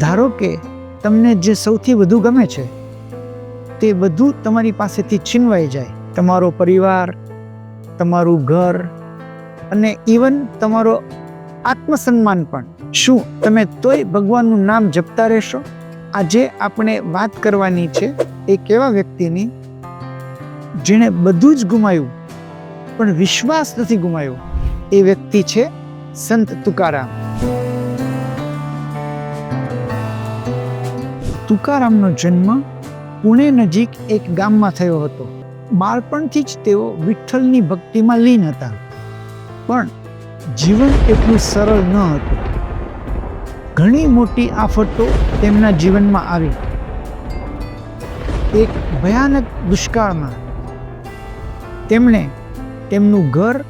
ધારો કે તમને જે સૌથી વધુ ગમે છે, તે બધું તમારી પાસેથી છીનવાઈ જાય. તમારો પરિવાર, તમારું ઘર અને ઇવન તમારો આત્મસન્માન પણ. શું તમે તોય ભગવાનનું નામ જપતા રહેશો? આજે આપણે વાત કરવાની છે એ કેવા વ્યક્તિની જેણે બધું જ ગુમાયું પણ વિશ્વાસ નથી ગુમાયો એ વ્યક્તિ છે સંત તુકારામ. તુકારામનો જન્મ પુણે નજીક એક ગામમાં થયો હતો. બાળપણથી જ તેઓ વિઠ્ઠલની ભક્તિમાં લીન હતા. પણ જીવન એટલું સરળ ન હતું. ઘણી મોટી આફતો તેમના જીવનમાં આવી. એક ભયાનક દુષ્કાળમાં તેમણે તેમનું ઘર,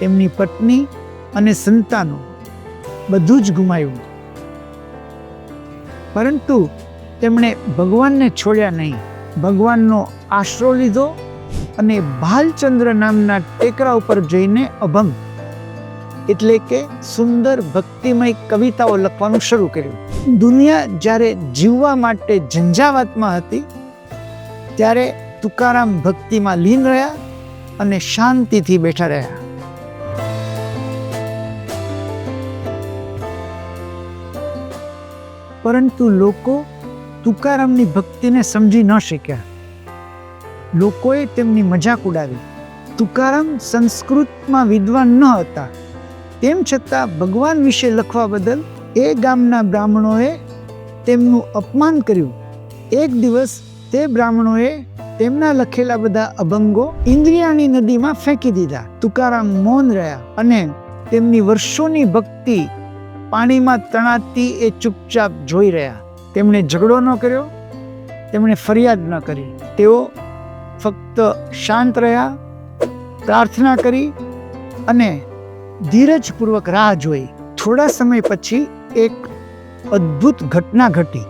તેમની પત્ની અને સંતાનો બધું જ ગુમાવ્યું. પરંતુ તેમણે ભગવાનને છોડ્યા નહીં. ભગવાનનો આશરો લીધો અને ભાલચંદ્ર નામના ટેકરા ઉપર જઈને અભંગ. એટલે કે સુંદર ભક્તિમય કવિતાઓ લખવાનું શરૂ કર્યું. દુનિયા જ્યારે જીવવા માટે ઝંઝાવાતમાં હતી, ત્યારે તુકારામ ભક્તિમાં લીન રહ્યા અને શાંતિથી બેઠા રહ્યા. પરંતુ લોકો તુકારામની ભક્તિને સમજી ન શક્યા. લોકોએ તેમની મજાક ઉડાવી. તુકારામ સંસ્કૃતમાં વિદ્વાન ન હતા. તેમ છતાં ભગવાન વિશે લખવા બદલ એ ગામના બ્રાહ્મણોએ તેમનું અપમાન કર્યું. એક દિવસ તે બ્રાહ્મણોએ તેમના લખેલા બધા અભંગો ઇન્દ્રિયાની નદીમાં ફેંકી દીધા. તુકારામ મૌન રહ્યા અને તેમની વર્ષોની ભક્તિ પાણીમાં તણાતી એ ચૂપચાપ જોઈ રહ્યા. તેમણે ઝઘડો ન કર્યો, તેમણે ફરિયાદ ન કરી. તેઓ ફક્ત શાંત રહ્યા, પ્રાર્થના કરી અને ધીરજપૂર્વક રાહ જોઈ. થોડા સમય પછી એક અદ્ભુત ઘટના ઘટી.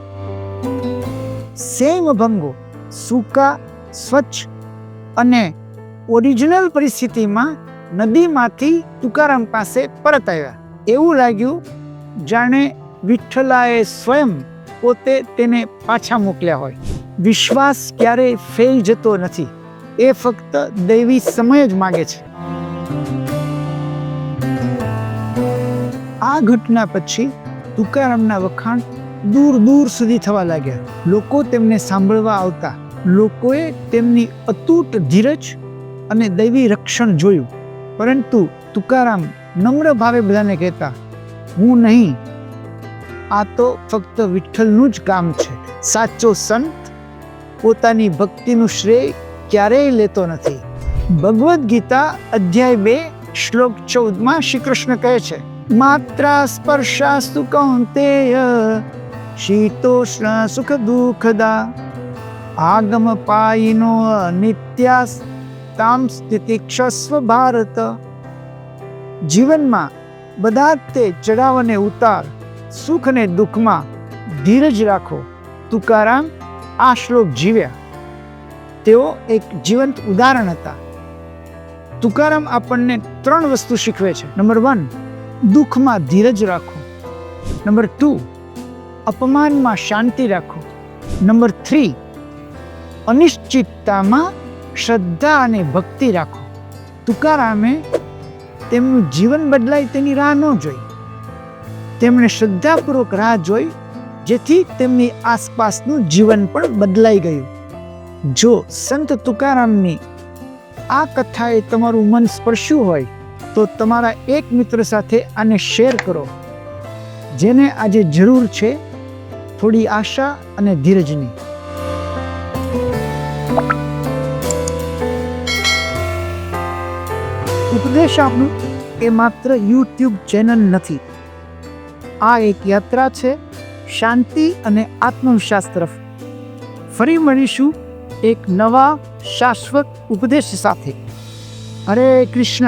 સેમ અભંગો, સૂકા, સ્વચ્છ અને ઓરિજિનલ પરિસ્થિતિમાં નદીમાંથી તુકારામ પાસે પરત આવ્યા. એવું લાગ્યું, જાણે વિઠ્ઠલાએ સ્વયં પોતે તેને પાછા મોકલ્યા હોય. વિશ્વાસ ક્યારેય ફેલ જતો નથી. એ ફક્ત દૈવી સમય જ માગે છે. આ ઘટના પછી તુકારામના વખાણ દૂર દૂર સુધી થવા લાગ્યા. લોકો તેમને સાંભળવા આવતા. લોકોએ તેમની અતૂટ ધીરજ અને દૈવી રક્ષણ જોયું. પરંતુ તુકારામ નમ્ર ભાવે બધાને કહેતા, હું નહીં આ તો ફક્ત વિઠ્ઠલનું જ કામ છે. સાચો સંત પોતાની ભક્તિનું શ્રેય ક્યારેય લેતો નથી. ભગવદ્ ગીતા અધ્યાય બે, શ્લોક ચૌદમાં શ્રી કૃષ્ણ કહે છે, માત્રા સ્પર્શાસ્તુ કૌંતેય, શીતોષ્ણ સુખ દુઃખદા, આગમ પાયિનો નિત્યાસ તામ સ્થિતિક્ષસ્વ ભારત. જીવનમાં બધા તે ચડાવ અને ઉતાર સુખ અને દુઃખમાં ધીરજ રાખો. તુકારામ આ શ્લોક જીવ્યા. તેઓ એક જીવંત ઉદાહરણ હતા. તુકારામ આપણને ત્રણ વસ્તુ શીખવે છે. નંબર વન, દુઃખમાં ધીરજ રાખો. નંબર ટુ, અપમાનમાં શાંતિ રાખો. નંબર થ્રી, અનિશ્ચિતતામાં શ્રદ્ધા અને ભક્તિ રાખો. તુકારામે તેમનું જીવન બદલાય તેની રાહ ન જોઈ. તેમણે શ્રદ્ધાપૂર્વક રાહ જોઈ, જેથી તેમની આસપાસનું જીવન પણ બદલાઈ ગયું. જો સંત તુકારામની આ કથાએ તમારું મન સ્પર્શ્યું હોય, તો તમારા એક મિત્ર સાથે આને શેર કરો, જેને આજે જરૂર છે થોડી આશા અને ધીરજની. ઉપદેશ આપનું એ માત્ર યુટ્યુબ ચેનલ નથી આ એક યાત્રા છે, શાંતિ અને આત્મવિશ્વાસ તરફ. ફરી મળીશું એક નવા શાશ્વત ઉપદેશ સાથે. હરે કૃષ્ણ.